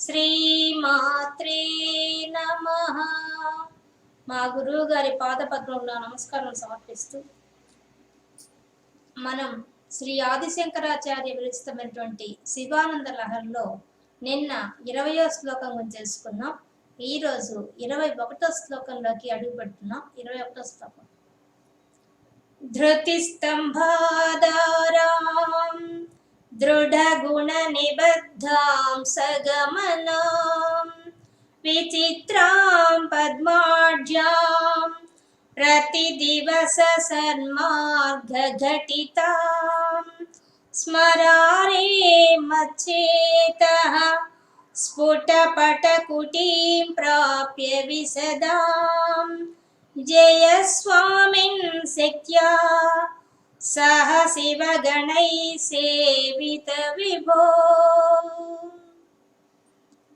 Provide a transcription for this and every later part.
శ్రీమాత్రే నమ. మా గురువు గారి పాదపద్మంలో నమస్కారం సమర్పిస్తూ మనం శ్రీ ఆదిశంకరాచార్య విరచితమైనటువంటి శివానంద లహరిలో నిన్న ఇరవయో శ్లోకం గురించి తెలుసుకున్నాం. ఈరోజు ఇరవై ఒకటో శ్లోకంలోకి అడుగు పెడుతున్నాం ఇరవై ఒకటో శ్లోకం. ధృతి స్తంభాదారాం दृढगुणनिबद्धां सगमनां विचित्रां पद्माढ्यां प्रतिदिवससन्मार्गघटितां स्मरारे मच्चेतः स्फुटपटकुटीं प्राप्य विसदाम् जय स्वामिन् शक्या सह शिवगणैः సేవిత విభో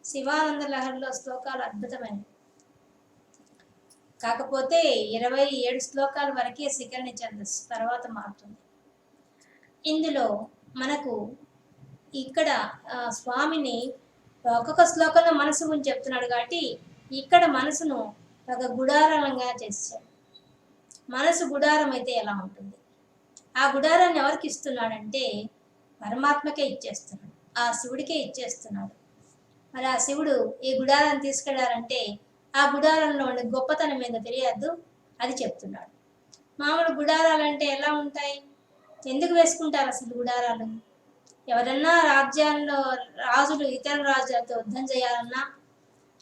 శివానంద లహరిలో శ్లోకాలు అద్భుతమైనవి కాకపోతే ఇరవై ఏడు శ్లోకాల వరకే శిఖరణి ఛందస్సు తర్వాత మారుతుంది ఇందులో మనకు ఇక్కడ ఆ, స్వామిని ఒక్కొక్క శ్లోకంలో మనసు గురించి చెప్తున్నాడు కాబట్టి ఇక్కడ మనసును ఒక గుడారంగా చేశాడు మనసు గుడారం అయితే ఎలా ఉంటుంది ఆ గుడారాన్ని ఎవరికి ఇస్తున్నాడంటే పరమాత్మకే ఇచ్చేస్తున్నాడు. ఆ శివుడికే ఇచ్చేస్తున్నాడు. మరి ఆ శివుడు ఈ గుడారాన్ని తీసుకెళ్ళారంటే ఆ గుడారంలో ఉండే గొప్పతనం మీద తెలియద్దు అది చెప్తున్నాడు. మామూలు గుడారాలు అంటే ఎలా ఉంటాయి? ఎందుకు వేసుకుంటారు అసలు గుడారాలు? ఎవరన్నా రాజ్యాల్లో రాజులు ఇతర రాజ్యాలతో యుద్ధం చేయాలన్నా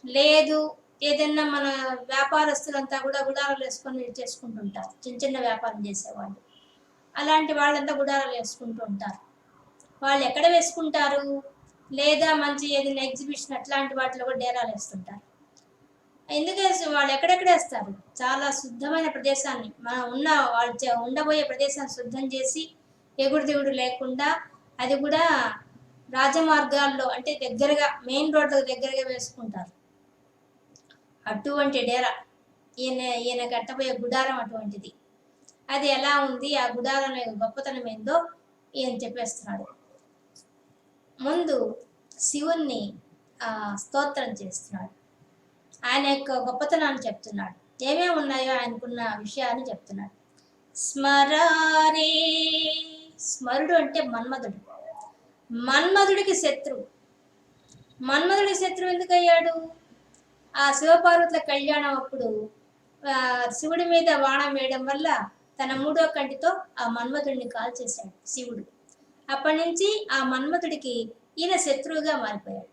లేదు ఏదైనా మన వ్యాపారస్తులంతా కూడా గుడారాలు వేసుకొని చేసుకుంటుంటారు. చిన్న చిన్న వ్యాపారం చేసేవాళ్ళు. అలాంటి వాళ్ళంతా గుడారాలు వేసుకుంటూ ఉంటారు. వాళ్ళు ఎక్కడ వేసుకుంటారు? లేదా మంచి ఏదైనా ఎగ్జిబిషన్ అట్లాంటి వాటిలో కూడా డేరాలు వేస్తుంటారు. ఎందుకు వాళ్ళు ఎక్కడెక్కడ వేస్తారు? చాలా శుద్ధమైన ప్రదేశాన్ని మనం ఉన్న వాళ్ళు ఉండబోయే ప్రదేశాన్ని శుద్ధం చేసి ఎగుడు దిగుడు లేకుండా అది కూడా రాజమార్గాల్లో అంటే దగ్గరగా మెయిన్ రోడ్లకు దగ్గరగా వేసుకుంటారు. అటువంటి డేరా ఈయన ఈయన కట్టబోయే గుడారం అటువంటిది. అది ఎలా ఉంది? ఆ గుడారం యొక్క గొప్పతనం ఏందో ఈయన చెప్పేస్తున్నాడు. ముందు శివుణ్ణి ఆ, స్తోత్రం చేస్తున్నాడు. ఆయన యొక్క గొప్పతనాన్ని చెప్తున్నాడు. ఏమేమి ఉన్నాయో ఆయనకున్న విషయాన్ని చెప్తున్నాడు. స్మరారే స్మరుడు అంటే మన్మధుడు. మన్మధుడికి శత్రువు మన్మధుడికి శత్రువు ఎందుకు అయ్యాడు ఆ శివపార్వతుల కళ్యాణం అప్పుడు శివుడి మీద బాణం వేయడం వల్ల తన మూడో కంటితో ఆ మన్మధుడిని కాల్చేశాడు శివుడు. అప్పటి నుంచి ఆ మన్మధుడికి ఈయన శత్రువుగా మారిపోయాడు.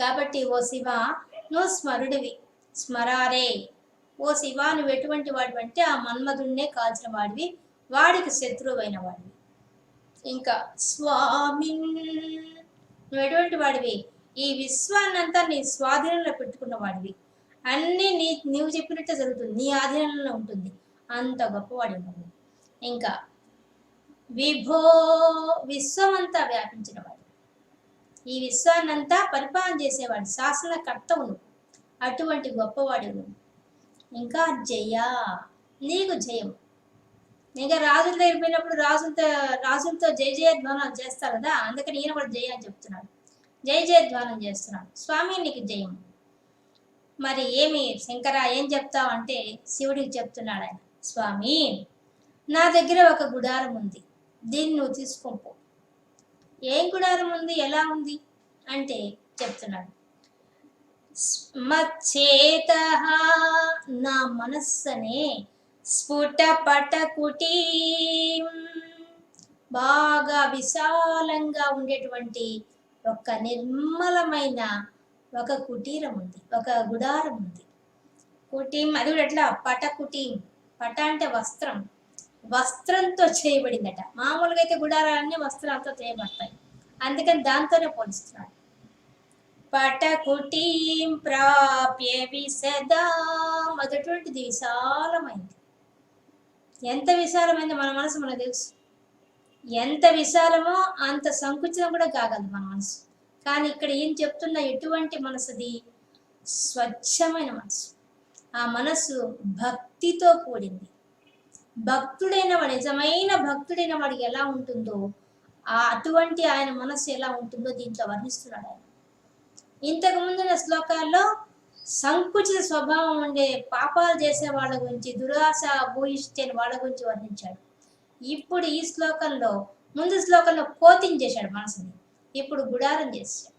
కాబట్టి ఓ శివ నువ్వు స్మరుడివి. స్మరారే. ఓ శివ నువ్వు ఎటువంటి వాడివి అంటే ఆ మన్మధుడినే కాల్చిన వాడివి. వాడికి శత్రువైన వాడివి. ఇంకా స్వామి నువ్వు ఎటువంటి వాడివి? ఈ విశ్వాన్నంతా నీ స్వాధీనంలో పెట్టుకున్న వాడివి. అన్నీ నీ నీవు చెప్పినట్టే జరుగుతుంది. నీ ఆధీనంలో ఉంటుంది. అంత గొప్పవాడి ఇంకా విభో విశ్వమంతా వ్యాపించిన వాడు ఈ విశ్వాన్నంతా పరిపాలన చేసేవాడు శాసనకర్తవు నువ్వు అటువంటి గొప్పవాడు నువ్వు ఇంకా జయ నీకు జయం. ఇంకా రాజుల దగ్గర పోయినప్పుడు రాజులతో రాజులతో జయ ధ్వానం చేస్తారు కదా అందుకని ఈయన కూడా జయ అని చెప్తున్నాడు. జయ జయధ్వానం చేస్తున్నాడు. స్వామి నీకు జయం. మరి ఏమి శంకర ఏం చెప్తావు అంటే శివుడికి చెప్తున్నాడు ఆయన. స్వామి నా దగ్గర ఒక గుడారం ఉంది. దీన్ని నువ్వు తీసుకోపో ఏం గుడారం ఉంది? ఎలా ఉంది? అంటే చెప్తున్నాడు. మచ్చేత నా మనస్సనే స్ఫుటపట కుటీ బాగా విశాలంగా ఉండేటువంటి ఒక నిర్మలమైన ఒక కుటీరం ఉంది. ఒక గుడారం ఉంది. కుటీం అది కూడా ఎట్లా? పట కుటీం పట అంటే వస్త్రం. వస్త్రంతో చేయబడిందట. మామూలుగా అయితే గుడారాలన్నీ వస్త్రాలతో చేయబడతాయి అందుకని దాంతోనే పోలిస్తున్నాడు పటకుటీం ప్రాప్య విసదా మొదటువంటిది విశాలమైంది. ఎంత విశాలమైందో మన మనసు మనకు తెలుసు. ఎంత విశాలమో అంత సంకుచితం కూడా కాగలదు మన మనసు. కానీ ఇక్కడ ఏం చెప్తున్న ఎటువంటి మనసుది? స్వచ్ఛమైన మనసు. ఆ మనసు భక్తితో కూడింది. భక్తుడైన వాడు నిజమైన భక్తుడైన వాడికి ఎలా ఉంటుందో ఆ అటువంటి ఆయన మనస్సు ఎలా ఉంటుందో దీంట్లో వర్ణిస్తున్నాడు ఆయన. ఇంతకు ముందున్న శ్లోకాల్లో సంకుచిత స్వభావం ఉండే పాపాలు చేసే వాళ్ళ గురించి దురాశ భూయిష్టని వాళ్ళ గురించి వర్ణించాడు. ఇప్పుడు ఈ శ్లోకంలో ముందు శ్లోకంలో కోతించేశాడు మనసుని. ఇప్పుడు గుడారం చేశాడు.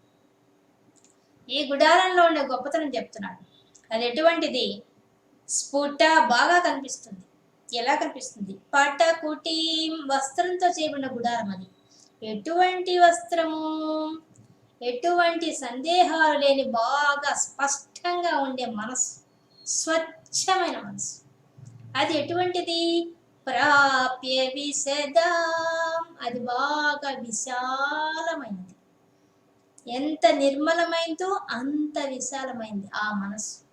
ఈ గుడారంలో ఉండే గొప్పతనం చెప్తున్నాడు. అది ఎటువంటిది? స్ఫుట బాగా కనిపిస్తుంది. ఎలా కనిపిస్తుంది? పట కుటి వస్త్రంతో చేయబడిన గుడారం అది. ఎటువంటి వస్త్రము? ఎటువంటి సందేహాలు లేని బాగా స్పష్టంగా ఉండే మనసు స్వచ్ఛమైన మనసు అది ఎటువంటిది? ప్రాప్య విశదా. అది బాగా విశాలమైనది. ఎంత నిర్మలమైందో అంత విశాలమైంది ఆ మనసు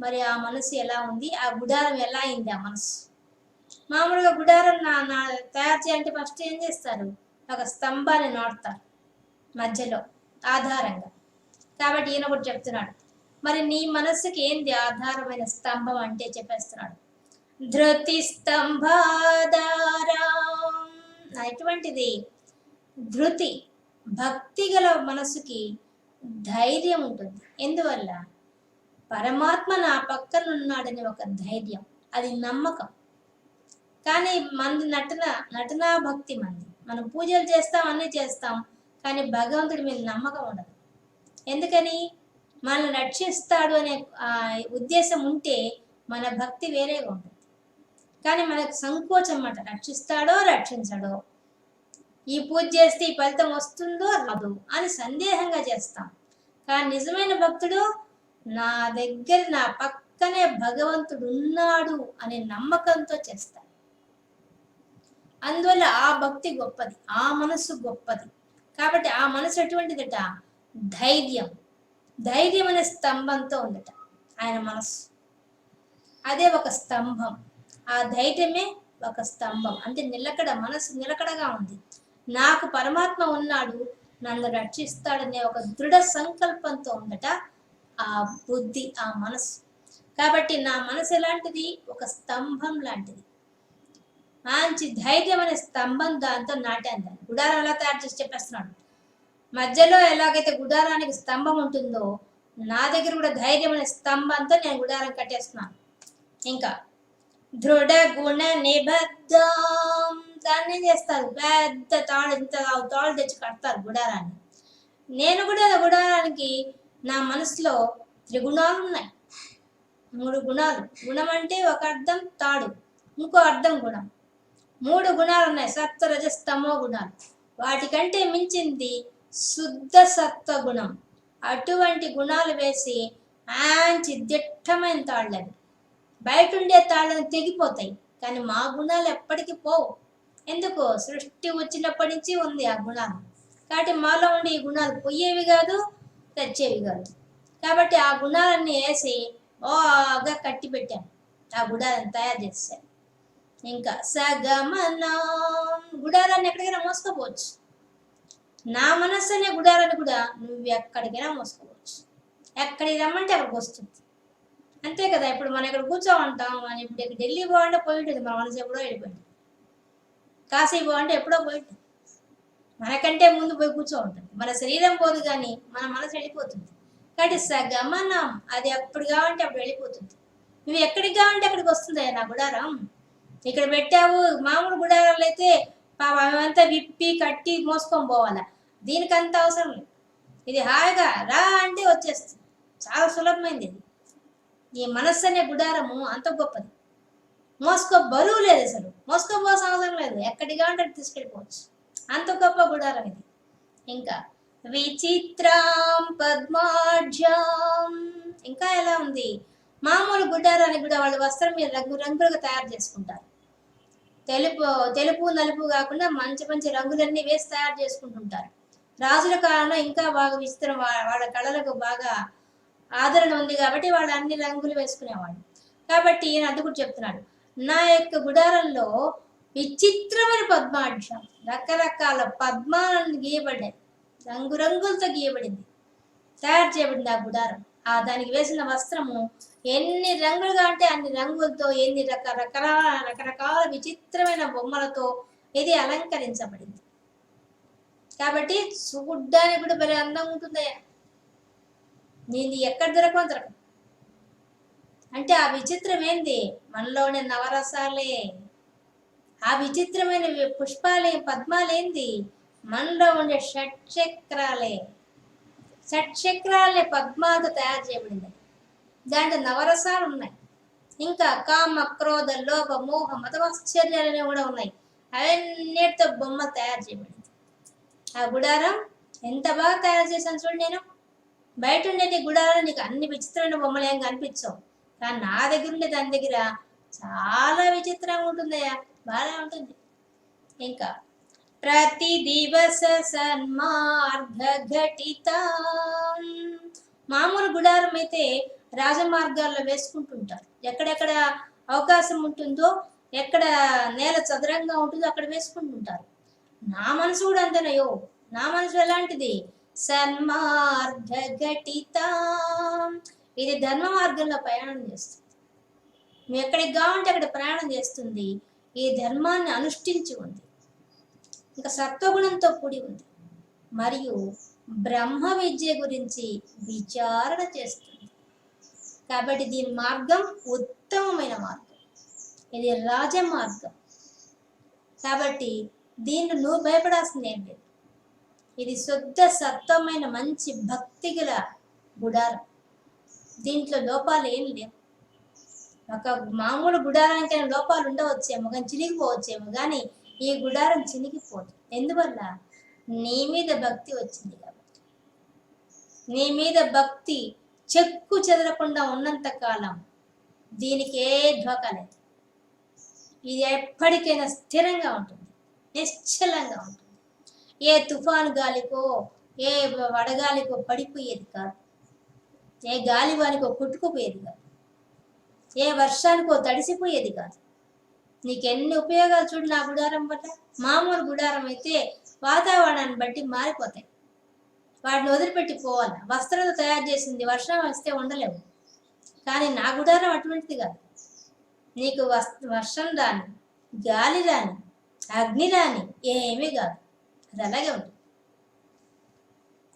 మరి ఆ మనసు ఎలా ఉంది? ఆ గుడారం ఎలా అయింది ఆ మనసు? మామూలుగా గుడారం నా నా తయారు చేయాలంటే ఫస్ట్ ఏం చేస్తారు? ఒక స్తంభాన్ని నాటుతారు మధ్యలో ఆధారంగా. కాబట్టి ఈయన ఒకటి చెప్తున్నాడు. మరి నీ మనస్సుకి ఏంది ఆధారమైన స్తంభం అంటే చెప్పేస్తున్నాడు. ధృతి స్తంభాధారం. ఎటువంటిది? ధృతి భక్తి గల మనసుకి ధైర్యం ఉంటుంది. ఎందువల్ల? పరమాత్మ నా పక్కన ఉన్నాడని ఒక ధైర్యం అది నమ్మకం. కానీ మంది నటన నటనా భక్తి మంది. మనం పూజలు చేస్తాం అన్నీ చేస్తాం కానీ భగవంతుడి మీద నమ్మకం ఉండదు. ఎందుకని? మనల్ని రక్షిస్తాడు అనే ఉద్దేశం ఉంటే మన భక్తి వేరేగా ఉంటుంది. కానీ మనకు సంకోచం అన్నమాట. రక్షిస్తాడో రక్షించడో. ఈ పూజ చేస్తే ఈ ఫలితం వస్తుందో రాదు అని సందేహంగా చేస్తాం. కానీ నిజమైన భక్తుడు నా దగ్గర నా పక్కనే భగవంతుడు ఉన్నాడు అనే నమ్మకంతో చేస్తాడు అందువల్ల ఆ భక్తి గొప్పది ఆ మనసు గొప్పది. కాబట్టి ఆ మనసు ఎటువంటిదట? ధైర్యం. ధైర్యం అనే స్తంభంతో ఉందట ఆయన మనస్సు. అదే ఒక స్తంభం. ఆ ధైర్యమే ఒక స్తంభం. అంటే నిలకడ మనసు నిలకడగా ఉంది. నాకు పరమాత్మ ఉన్నాడు నన్ను రక్షిస్తాడనే ఒక దృఢ సంకల్పంతో ఉందట ఆ బుద్ధి ఆ మనసు కాబట్టి నా మనసు ఎలాంటిది? ఒక స్తంభం లాంటిది. మంచి ధైర్యం అనే స్తంభం దాంతో నాటాను దాన్ని. గుడారం ఎలా తయారు చేసి చెప్పేస్తున్నాడు. మధ్యలో ఎలాగైతే గుడారానికి స్తంభం ఉంటుందో నా దగ్గర కూడా ధైర్యం అనే స్తంభంతో నేను గుడారం కట్టేస్తున్నాను. ఇంకా దృఢ గుణ నిబద్ధం. దాన్ని ఏం చేస్తారు? పెద్ద తాడు ఇంత తాడు తెచ్చి కడతారు గుడారాన్ని. నేను కూడా గుడారానికి నా మనసులో త్రిగుణాలు ఉన్నాయి. మూడు గుణాలు. గుణం అంటే ఒక అర్థం తాడు. ఇంకో అర్థం గుణం. మూడు గుణాలు ఉన్నాయి. సత్వ రజస్తమో గుణాలు. వాటికంటే మించింది శుద్ధ సత్వ గుణం. అటువంటి గుణాలు వేసి మంచి దిట్టమైన తాళ్ళు అవి బయట ఉండే తాళ్ళని తెగిపోతాయి. కానీ మా గుణాలు ఎప్పటికీ పోవు. ఎందుకు? సృష్టి వచ్చినప్పటి నుంచి ఉంది ఆ గుణాలు. కాబట్టి మాలో ఉండే ఈ గుణాలు పోయేవి కాదు తెచ్చేవి కాదు కాబట్టి ఆ గుణాలన్నీ వేసి బాగా కట్టి పెట్టాను. ఆ గుడాలను తయారు చేశాను. ఇంకా సగమనం గుడారాన్ని ఎక్కడికైనా మోసుకోపోవచ్చు నా మనస్సు అనే గుడారాన్ని కూడా నువ్వు ఎక్కడికైనా మోసుకోవచ్చు. ఎక్కడికి రమ్మంటే అక్కడికి వస్తుంది. అంతే కదా ఇప్పుడు మనం ఇక్కడ కూర్చోమంటాం మనం ఇప్పుడు ఇక్కడ ఢిల్లీ పోవంటే పోయి ఉంటుంది మన మనసు ఎప్పుడో వెళ్ళిపోయింది. కాశీ పోవంటే ఎప్పుడో పోయి ఉంటుంది. మనకంటే ముందు పోయి కూర్చో ఉంటుంది మన శరీరం పోదు కానీ మన మనసు వెళ్ళిపోతుంది. కాబట్టి సగమనం అది ఎప్పుడు కావాలంటే అప్పుడు వెళ్ళిపోతుంది. నువ్వు ఎక్కడికి కావాలంటే అక్కడికి వస్తుంది నా గుడారం. ఇక్కడ పెట్టావు మామూలు గుడారాలు అయితే అవంతా విప్పి కట్టి మోసుకొని పోవాలా. దీనికంత అవసరం లేదు. ఇది హాయిగా రా అంటే వచ్చేస్తుంది. చాలా సులభమైంది ఇది. ఈ మనస్సు అనే గుడారము అంత గొప్పది. మోసుకో బరువు లేదు అసలు. మోసుకోపోవాల్సిన అవసరం లేదు. ఎక్కడికి కావాలంటే తీసుకెళ్ళిపోవచ్చు. అంత గొప్ప గుడారం ఇది. ఇంకా విచిత్రం పద్మాఢ్యం ఇంకా ఎలా ఉంది? మామూలు గుడ్డారానికి కూడా వాళ్ళు వస్త్రం మీద రంగు రంగులుగా తయారు చేసుకుంటారు. తెలుపు తెలుపు నలుపు కాకుండా మంచి మంచి రంగులన్నీ వేసి తయారు చేసుకుంటుంటారు. రాజుల కాలంలో ఇంకా బాగా విచిత్రం వాళ్ళ కళలకు బాగా ఆదరణ ఉంది కాబట్టి వాళ్ళు అన్ని రంగులు వేసుకునేవాళ్ళు. కాబట్టి ఈయన అది కూడా చెప్తున్నాడు. నా యొక్క గుడారంలో విచిత్రమైన పద్మాక్షం రకరకాల పద్మాలను గీయబడ్డాయి. రంగురంగులతో గీయబడింది. తయారు చేయబడింది ఆ గుడారం. ఆ దానికి వేసిన వస్త్రము ఎన్ని రంగులుగా అంటే అన్ని రంగులతో ఎన్ని రకరకాల రకరకాల విచిత్రమైన బొమ్మలతో ఇది అలంకరించబడింది. కాబట్టి చూడ్డానికి కూడా భలే అందంగా ఉంటుంది నేను ఎక్కడ దొరకమో దొరకదు అంటే ఆ విచిత్రం ఏంది మనలోని నవరసాలే. ఆ విచిత్రమైన పుష్పాలే పద్మాలేంది మనలో ఉండే షట్చక్రాలే. షట్చక్రాలే పద్మాలతో తయారు చేయబడింది. దాంట్లో నవరసాలు ఉన్నాయి. ఇంకా కామ క్రోధ లోభ మోహ మతవాశ్చర్యాలు కూడా ఉన్నాయి. అవన్నిటితో బొమ్మ తయారు చేయబడింది. ఆ గుడారం ఎంత బాగా తయారు చేశాను చూడు నేను. బయట ఉండే నీ గుడారం నీకు అన్ని విచిత్రమైన బొమ్మలు ఏం కనిపించవు. కానీ నా దగ్గర ఉండే దాని దగ్గర చాలా విచిత్రంగా ఉంటుందయ్యా బాగా ఉంటుంది. ఇంకా ప్రతి దివస సన్మార్గ ఘటిత మామూలు గుడారం అయితే రాజమార్గాల్లో వేసుకుంటుంటారు. ఎక్కడెక్కడ అవకాశం ఉంటుందో ఎక్కడ నేల చదరంగా ఉంటుందో అక్కడ వేసుకుంటుంటారు. నా మనసు కూడా అంతేనయ్యో. నా మనసు ఎలాంటిది? సన్మార్గ ఘటిత ఇది ధర్మ మార్గంలో ప్రయాణం చేస్తుంది నువ్వు ఎక్కడికి కావాలంటే అక్కడ ప్రయాణం చేస్తుంది. ఈ ధర్మాన్ని అనుష్ఠించి ఉంది. ఇంకా సత్వగుణంతో కూడి ఉంది. మరియు బ్రహ్మ విద్య గురించి విచారణ చేస్తుంది. కాబట్టి దీని మార్గం ఉత్తమమైన మార్గం. ఇది రాజమార్గం. కాబట్టి దీన్ని నువ్వు భయపడాల్సింది ఏం లేదు. ఇది శుద్ధ సత్వమైన మంచి భక్తి గల గుడారం. దీంట్లో లోపాలు ఏం లేవు. ఒక మామూలు గుడారానికైనా లోపాలు ఉండవచ్చేమో కానీ చినిగిపోవచ్చేమో కానీ ఈ గుడారం చినిగిపోదు ఎందువల్ల? నీ మీద భక్తి వచ్చింది కాబట్టి. నీ మీద భక్తి చెక్కు చెదరకుండా ఉన్నంత కాలం దీనికి ఏ ఢోకా లేదు. ఇది ఎప్పటికైనా స్థిరంగా ఉంటుంది. నిశ్చలంగా ఉంటుంది. ఏ తుఫాను గాలికో ఏ వడగాలికో పడిపోయేది కాదు. ఏ గాలివానికో కొట్టుకుపోయేది కాదు. ఏ వర్షానికో తడిసిపోయేది కాదు. నీకు ఎన్ని ఉపయోగాలు చూడు నా గుడారం వల్ల. మామూలు గుడారం అయితే వాతావరణాన్ని బట్టి మారిపోతాయి. వాటిని వదిలిపెట్టి పోవాలి. వస్త్రంతో తయారు చేసింది వర్షం వస్తే ఉండలేవు. కానీ నా గుడారం అటువంటిది కాదు. నీకు వస్ వర్షం రాని గాలి రాని అగ్ని రాని ఏమీ కాదు. అది అలాగే ఉంటుంది.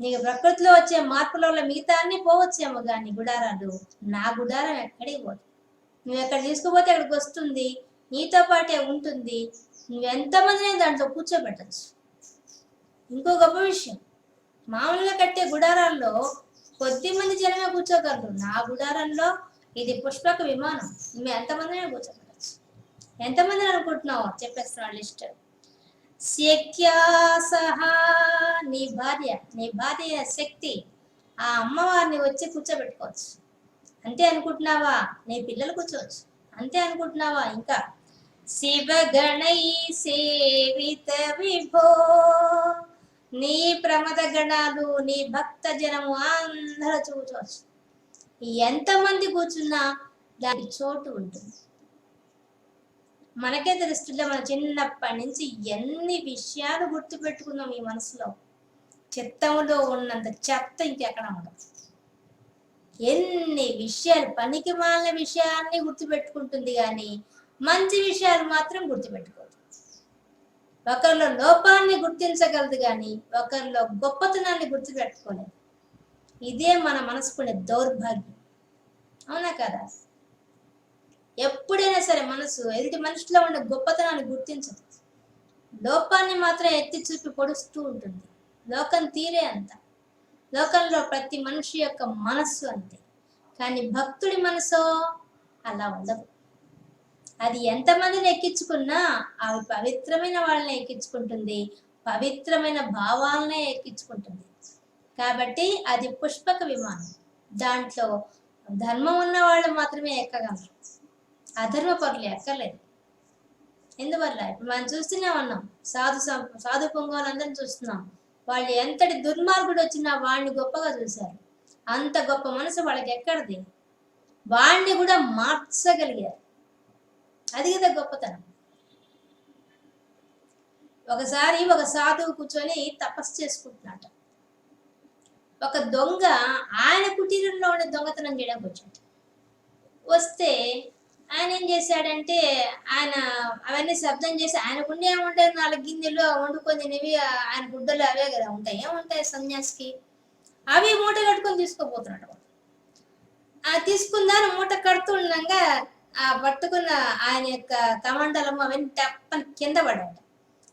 నీకు ప్రకృతిలో వచ్చే మార్పుల వల్ల మిగతా అన్ని పోవచ్చేమో కానీ గుడారాలు నా గుడారం ఎక్కడికి పోదు. నువ్వు ఎక్కడ తీసుకుపోతే అక్కడికి వస్తుంది. నీతో పాటే ఉంటుంది. నువ్వు ఎంతమందిని దాంట్లో కూర్చోబెట్టచ్చు? ఇంకో గొప్ప విషయం. మామూలుగా కట్టే గుడారాల్లో కొద్ది మంది జనమే కూర్చోగలరు. నా గుడారంలో ఇది పుష్పక విమానం. నువ్వు ఎంతమందిని కూర్చోబెట్టచ్చు. ఎంతమందిని అనుకుంటున్నావు? చెప్పేస్తున్నాడు లిస్ట్. శక్యా సహా నీ భార్య నీ భార్య శక్తి ఆ అమ్మవారిని వచ్చి కూర్చోబెట్టుకోవచ్చు. అంతే అనుకుంటున్నావా? నీ పిల్లలు కూర్చోవచ్చు. అంతే అనుకుంటున్నావా? ఇంకా శివగణై సేవిత విభో. నీ ప్రమద గణాలు నీ భక్త జనము అందరూ చూచవచ్చు ఎంతమంది కూర్చున్నా దానికి చోటు ఉంటుంది. మనకే తెలుస్తుందిలే మన చిన్నప్పటి నుంచి ఎన్ని విషయాలు గుర్తుపెట్టుకున్నాం ఈ మనసులో. చిత్తంలో ఉన్నంత చెత్త ఇంకెక్కడ ఉండదు. ఎన్ని విషయాలు పనికి మాలిన విషయాన్ని గుర్తుపెట్టుకుంటుంది కానీ మంచి విషయాలు మాత్రం గుర్తుపెట్టుకోదు. ఒకరిలో లోపాన్ని గుర్తించగలదు కానీ ఒకరిలో గొప్పతనాన్ని గుర్తుపెట్టుకోలేదు ఇదే మన మనసుకునే దౌర్భాగ్యం. అవునా కదా? ఎప్పుడైనా సరే మనసు ఎదుటి మనుషులో ఉన్న గొప్పతనాన్ని గుర్తించదు. లోపాన్ని మాత్రం ఎత్తి చూపి పొడుస్తూ ఉంటుంది. లోకం తీరే అంత. లోకంలో ప్రతి మనిషి యొక్క మనస్సు అంతే. కానీ భక్తుడి మనసో అలా ఉండదు. అది ఎంతమందిని ఎక్కించుకున్నా అవి పవిత్రమైన వాళ్ళని ఎక్కించుకుంటుంది పవిత్రమైన భావాలనే ఎక్కించుకుంటుంది. కాబట్టి అది పుష్పక విమానం. దాంట్లో ధర్మం ఉన్న వాళ్ళు మాత్రమే ఎక్కగలరు. అధర్మ పరులు ఎక్కలేదు ఎందువల్ల? ఇప్పుడు మనం చూస్తూనే ఉన్నాం. సాధు సం- సాధు పొంగోలందరినీ చూస్తున్నాం. వాళ్ళు ఎంతటి దుర్మార్గుడు వచ్చినా వాడిని గొప్పగా చూశారు. అంత గొప్ప మనసు వాళ్ళకి ఎక్కడిది? వాడిని కూడా మార్చగలిగారు. అది కదా గొప్పతనం. ఒకసారి ఒక సాధువు కూర్చొని తపస్సు చేసుకుంటున్నాట. ఒక దొంగ ఆయన కుటీరంలో ఉండే దొంగతనం చేయడానికి వచ్చాడు. వస్తే ఆయన ఏం చేశాడంటే ఆయన అవన్నీ శబ్దం చేసి ఆయనకుండే ఏముంటాయి? నాలుగు గిన్నెలు వండుకొని తినేవి ఆయన గుడ్డలు అవే కదా. ఉంటాయి. ఏముంటాయి సన్యాసికి? అవి మూట కట్టుకొని తీసుకోపోతున్నాడు ఆ తీసుకుందాని మూట కడుతుండగా ఆ పట్టుకున్న ఆయన యొక్క కమండలము అవన్నీ టప్పని కింద పడట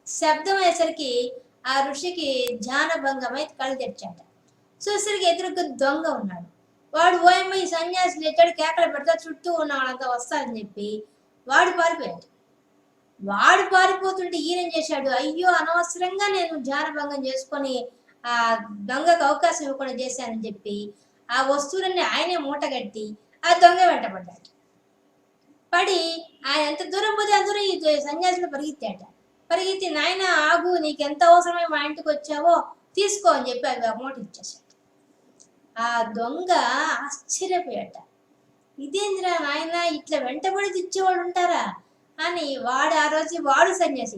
శబ్దం అయ్యేసరికి ఆ ఋషికి ధ్యానభంగమై కళ్ళు తెచ్చాట చూసరికి ఎదురుగా దొంగ ఉన్నాడు. వాడు ఓయమ్మ ఈ సన్యాసి లేచాడు కేకలు పెడతా చుట్టూ ఉన్న వాళ్ళంతా వస్తారని చెప్పి వాడు పారిపోయాడు. వాడు పారిపోతుంటే ఈయన చేశాడు? అయ్యో అనవసరంగా నేను ధ్యానభంగం చేసుకొని ఆ దొంగకు అవకాశం ఇవ్వకుండా చేశానని చెప్పి ఆ వస్తువులన్నీ ఆయనే మూటగట్టి ఆ దొంగ వెంటబడ్డాడు పడి ఆయన ఎంత దూరం పోతే అంత దూరం ఈ సన్యాసులు పరిగెత్తాట పరిగెత్తి నాయన ఆగు నీకు ఎంత అవసరమై మా ఇంటికి వచ్చావో తీసుకో అని చెప్పి అవి ఆ మూట ఇచ్చేసాడు ఆ దొంగ ఆశ్చర్యపోయాట. ఇదేంద్రా నాయన ఇట్లా వెంటబడి తెచ్చేవాళ్ళు ఉంటారా? అని వాడు ఆ రోజు వాడు సన్యాసి.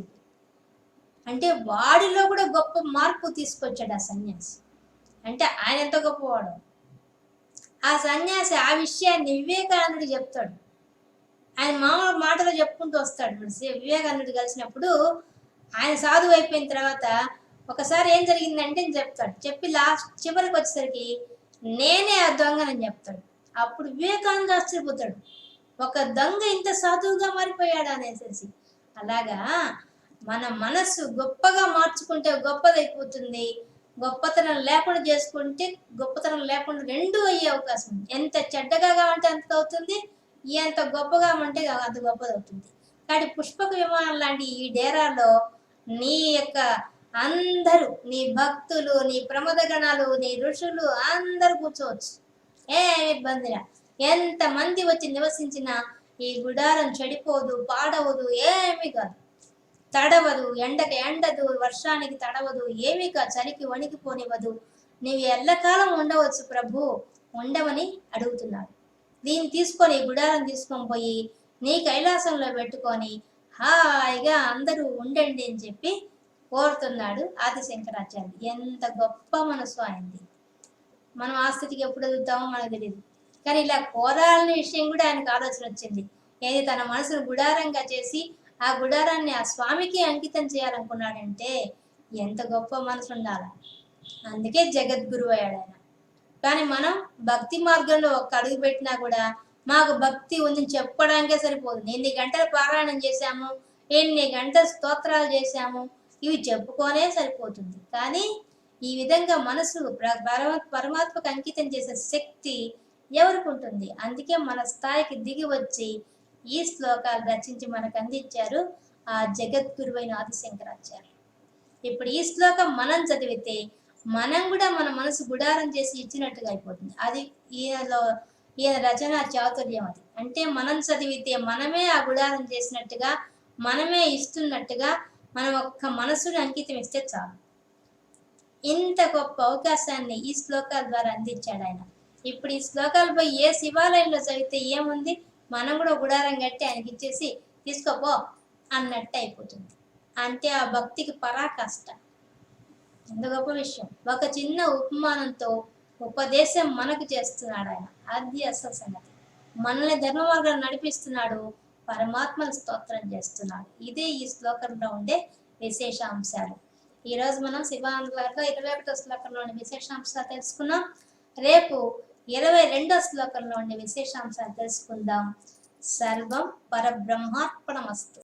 అంటే వాడిలో కూడా గొప్ప మార్పు తీసుకొచ్చాడు ఆ సన్యాసి. అంటే ఆయన ఎంత గొప్పవాడు? ఆ సన్యాసి ఆ విషయాన్ని వివేకానందుడు చెప్తాడు. ఆయన మామూలు మాటలో చెప్పుకుంటూ వస్తాడు. వివేకానందుడు కలిసినప్పుడు ఆయన సాధువు అయిపోయిన తర్వాత ఒకసారి ఏం జరిగిందంటే చెప్తాడు. చెప్పి లాస్ట్ చివరికి వచ్చేసరికి నేనే ఆ దొంగనని చెప్తాడు. అప్పుడు వివేకానంద ఆశ్చర్యపోతాడు. ఒక దొంగ ఇంత సాధువుగా మారిపోయాడు అనేసి. అలాగా మన మనస్సు గొప్పగా మార్చుకుంటే గొప్పదైపోతుంది. గొప్పతనం లేకుండా చేసుకుంటే గొప్పతనం లేకుండా రెండు అయ్యే అవకాశం ఉంది. ఎంత చెడ్డగా కావాలంటే అంత అవుతుంది. ఎంత గొప్పగా ఉంటే అంత గొప్పది అవుతుంది కాబట్టి పుష్పక విమానం లాంటి ఈ డేరాలో నీ యొక్క అందరూ నీ భక్తులు నీ ప్రమోద గణాలు నీ ఋషులు అందరూ కూర్చోవచ్చు. ఏమి ఇబ్బందిరా? ఎంత మంది వచ్చి నివసించినా ఈ గుడారం చెడిపోదు పాడవదు ఏమీ కాదు. తడవదు ఎండకి ఎండదు వర్షానికి తడవదు ఏమీ కాదు. చలికి వణికిపోనివ్వదు. నీవు ఎల్లకాలం ఉండవచ్చు ప్రభు ఉండవని అడుగుతున్నాడు. దీన్ని తీసుకొని గుడారం తీసుకొని పోయి నీ కైలాసంలో పెట్టుకొని హాయిగా అందరూ ఉండండి అని చెప్పి కోరుతున్నాడు ఆది శంకరాచార్య ఎంత గొప్ప మనసు ఆయనది. మనం ఆ స్థితికి ఎప్పుడు ఎదుగుతామో మనకు తెలియదు కానీ ఇలా కోరాలనే విషయం కూడా ఆయనకు ఆలోచన వచ్చింది. ఏది తన మనసును గుడారంగా చేసి ఆ గుడారాన్ని ఆ స్వామికి అంకితం చేయాలనుకున్నాడంటే ఎంత గొప్ప మనసు ఉండాలి. అందుకే జగద్గురు అయ్యాడు ఆయన. కానీ మనం భక్తి మార్గంలో ఒక్క అడుగు పెట్టినా కూడా మాకు భక్తి ఉందని చెప్పడానికే సరిపోదు. ఎన్ని గంటలు పారాయణం చేశాము? ఎన్ని గంటల స్తోత్రాలు చేశాము? ఇవి చెప్పుకోనే సరిపోతుంది. కానీ ఈ విధంగా మనసు పరమాత్మకు అంకితం చేసే శక్తి ఎవరికి ఉంటుంది? అందుకే మన స్థాయికి దిగి వచ్చి ఈ శ్లోకాలు రచించి మనకు అందించారు ఆ జగద్గురువైన ఆదిశంకరాచార్య ఇప్పుడు ఈ శ్లోకం మనం చదివితే మనం కూడా మన మనసు గుడారం చేసి ఇచ్చినట్టుగా అయిపోతుంది. అది ఈయనలో ఈయన రచన చాతుర్యం అది. అంటే మనం చదివితే మనమే ఆ గుడారం చేసినట్టుగా మనమే ఇస్తున్నట్టుగా మన ఒక్క మనసుని అంకితం ఇస్తే చాలు. ఇంత గొప్ప అవకాశాన్ని ఈ శ్లోకాల ద్వారా అందించాడు ఆయన. ఇప్పుడు ఈ శ్లోకాలు పోయి ఏ శివాలయంలో చదివితే ఏముంది? మనం కూడా గుడారం కట్టి ఆయనకి ఇచ్చేసి తీసుకోపో అన్నట్టు అయిపోతుంది. అంటే ఆ భక్తికి పరాకాష్ట. ఎంత గొప్ప విషయం. ఒక చిన్న ఉపమానంతో ఉపదేశం మనకు చేస్తున్నాడు ఆయన. అది అసలు సంగతి. మనల్ని ధర్మ మార్గం నడిపిస్తున్నాడు పరమాత్మను స్తోత్రం చేస్తున్నాడు. ఇదే ఈ శ్లోకంలో ఉండే విశేషాంశాలు. ఈ రోజు మనం శివానందలో ఇరవై ఒకటో శ్లోకంలోని విశేషాంశాలు తెలుసుకున్నాం రేపు ఇరవై రెండో శ్లోకంలో ఉండే విశేషాంశాలు తెలుసుకుందాం. సర్వం పరబ్రహ్మార్పణమస్తు.